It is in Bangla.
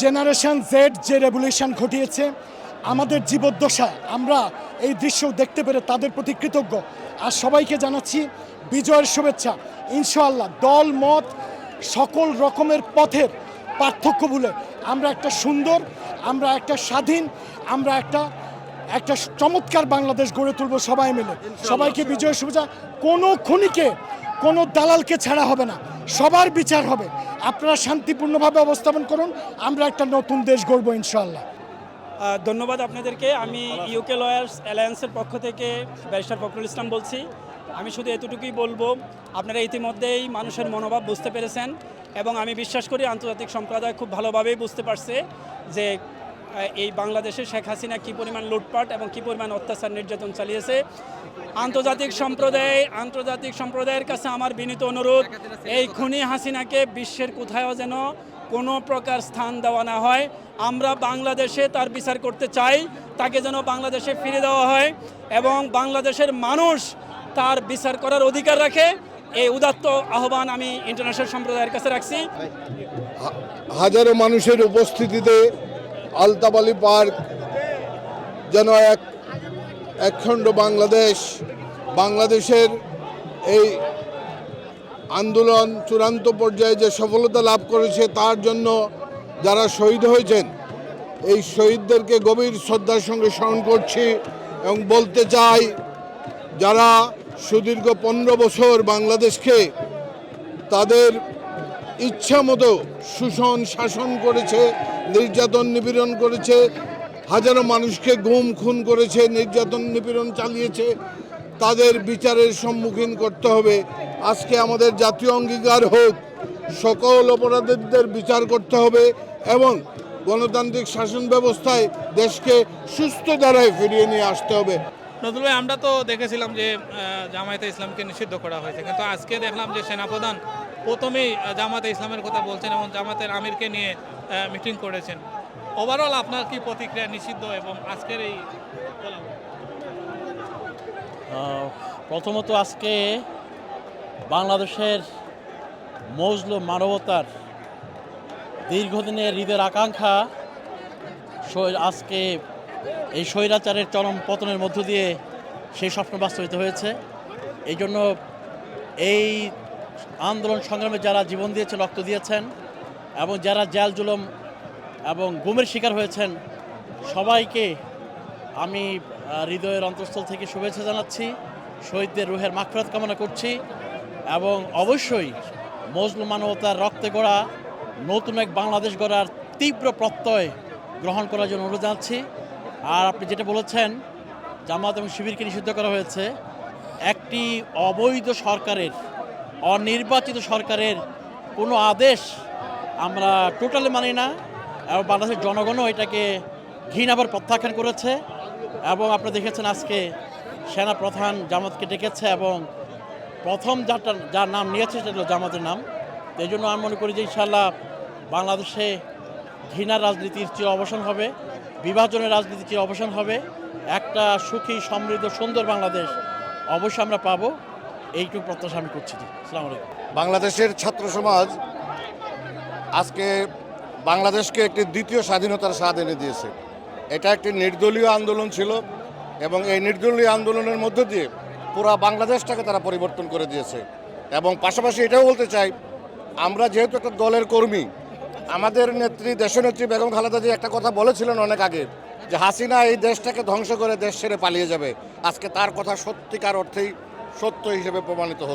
জেনারেশন জেড যে রেভলিউশন ঘটিয়েছে আমাদের জীবদ্দশা আমরা এই দৃশ্য দেখতে পেরে তাদের প্রতি কৃতজ্ঞ। আর সবাইকে জানাচ্ছি বিজয়ের শুভেচ্ছা। ইনশাআল্লাহ দল মত সকল রকমের পথের পার্থক্য ভুলে আমরা একটা সুন্দর আমরা একটা স্বাধীন আমরা একটা একটা চমৎকার বাংলাদেশ গড়ে তুলব সবাই মিলে। সবাইকে বিজয় শুভেচ্ছা। কোনো খুনিকে কোনো দালালকে ছাড়া হবে না। সবার বিচার হবে। আপনারা শান্তিপূর্ণভাবে অবস্থাপন করুন, আমরা একটা নতুন দেশ গড়বো ইনশাল্লাহ ধন্যবাদ আপনাদেরকে। আমি ইউকে লয়ার্স অ্যালায়েন্সের পক্ষ থেকে ব্যারিস্টার ফখরুল ইসলাম বলছি। আমি শুধু এতটুকুই বলব, আপনারা ইতিমধ্যেই মানুষের মনোভাব বুঝতে পেরেছেন এবং আমি বিশ্বাস করি আন্তর্জাতিক সম্প্রদায় খুব ভালোভাবেই বুঝতে পারছে যে এই বাংলাদেশে শেখ হাসিনা কী পরিমাণ লুটপাট এবং কী পরিমাণ অত্যাচার নির্যাতন চালিয়েছে? আন্তর্জাতিক সম্প্রদায়, আন্তর্জাতিক সম্প্রদায়ের কাছে আমার বিনীত অনুরোধ, এই খুনি হাসিনাকে বিশ্বের কোথাও যেন কোনো প্রকার স্থান দেওয়া না হয়। আমরা বাংলাদেশে তার বিচার করতে চাই, তাকে যেন বাংলাদেশে ফিরে দেওয়া হয় এবং বাংলাদেশের মানুষ তার বিচার করার অধিকার রাখে। এই উদাত্ত আহ্বান আমি ইন্টারন্যাশনাল সম্প্রদায়ের কাছে রাখছি। হাজারো মানুষের উপস্থিতিতে আলতাবালি পার্ক, যেন এক একখণ্ড বাংলাদেশ, বাংলাদেশের এই আন্দোলন চূড়ান্ত পর্যায়ে যে সফলতা লাভ করেছে তার জন্য যারা শহীদ হয়েছেন, এই শহীদদেরকে গভীর শ্রদ্ধার সঙ্গে স্মরণ করছি এবং বলতে চাই, যারা সুদীর্ঘ পনেরো বছর বাংলাদেশকে তাদের ইচ্ছা মতো শোষণ, শাসন করেছে, নির্যাতন, নিপীড়ন করেছে, হাজারো মানুষকে গুম, খুন করেছে, নির্যাতন, নিপীড়ন চালিয়েছে। তাদের বিচারের সম্মুখীন করতে হবে। আজকে আমাদের জাতীয় অঙ্গীকার হোক, সকল অপরাধীদের বিচার করতে হবে এবং গণতান্ত্রিক শাসন ব্যবস্থায় দেশকে সুস্থ ধারায় ফিরিয়ে নিয়ে আসতে হবে। নজরুল ভাই, আমরা তো দেখেছিলাম যে জামায়াতে ইসলামকে নিষিদ্ধ করা হয়েছে। কিন্তু আজকে দেখলাম যে, সেনাপ্রধান প্রথমেই আহ, জামায়াতে ইসলামের কথা বলছেন এবং জামাতের আমিরকে নিয়ে মিটিং করেছেন। ওভারঅল আপনার কি প্রতিক্রিয়া নিষিদ্ধ এবং আজকের এই প্রথমত আজকে বাংলাদেশের মজলুম মানবতার দীর্ঘদিনের হৃদের আকাঙ্ক্ষা আজকে এই স্বৈরাচারের চরম পতনের মধ্য দিয়ে সেই স্বপ্ন বাস্তবিত হয়েছে। এই জন্য এই আন্দোলন সংগ্রামে যারা জীবন দিয়েছেন, রক্ত দিয়েছেন, এবং যারা জেল জুলম এবং গুমের শিকার হয়েছেন, সবাইকে আমি হৃদয়ের অন্তঃস্থল থেকে শুভেচ্ছা জানাচ্ছি, শহীদদের রুহের মাখরাত কামনা করছি, এবং অবশ্যই মজলুম মানবতার রক্তে গড়া নতুন এক বাংলাদেশ গড়ার তীব্র প্রত্যয় গ্রহণ করার জন্য অনুরোধ জানাচ্ছি। আর আপনি যেটা বলেছেন, জামাত এবং শিবিরকে নিষিদ্ধ করা হয়েছে, একটি অবৈধ সরকারের অনির্বাচিত সরকারের কোনো আদেশ আমরা টোটালি মানি না এবং বাংলাদেশের জনগণও এটাকে ঘৃণাবার প্রত্যাখ্যান করেছে এবং আপনি দেখেছেন আজকে সেনা প্রধান জামাতকে ডেকেছে এবং প্রথম যারটা যার নাম নিয়েছে সেটা হলো জামাতের নাম। এই জন্য আমি মনে করি যে ইনশাল্লাহ বাংলাদেশে ঘৃণার রাজনীতির চির অবসান হবে, বিভাজনের রাজনীতির চির অবসান হবে। একটা সুখী, সমৃদ্ধ, সুন্দর বাংলাদেশ অবশ্যই আমরা পাবো। এইটুকু প্রত্যাশা আমি করছি আলাইকুম। বাংলাদেশের ছাত্র সমাজ আজকে বাংলাদেশকে একটি দ্বিতীয় স্বাধীনতার স্বাদ এনে দিয়েছে। এটা একটি নির্দলীয় আন্দোলন ছিল এবং এই নির্দলীয় আন্দোলনের মধ্য দিয়ে পুরা বাংলাদেশটাকে তারা পরিবর্তন করে দিয়েছে। এবং পাশাপাশি এটাও বলতে চাই, আমরা যেহেতু একটা দলের কর্মী, আমাদের নেত্রী, দেশনেত্রী বেগম খালেদা জি একটা কথা বলেছিলেন অনেক আগে, যে হাসিনা এই দেশটাকে ধ্বংস করে দেশ ছেড়ে পালিয়ে যাবে। আজকে তার কথা সত্যিকার অর্থেই সত্য হিসেবে প্রমাণিত হলো।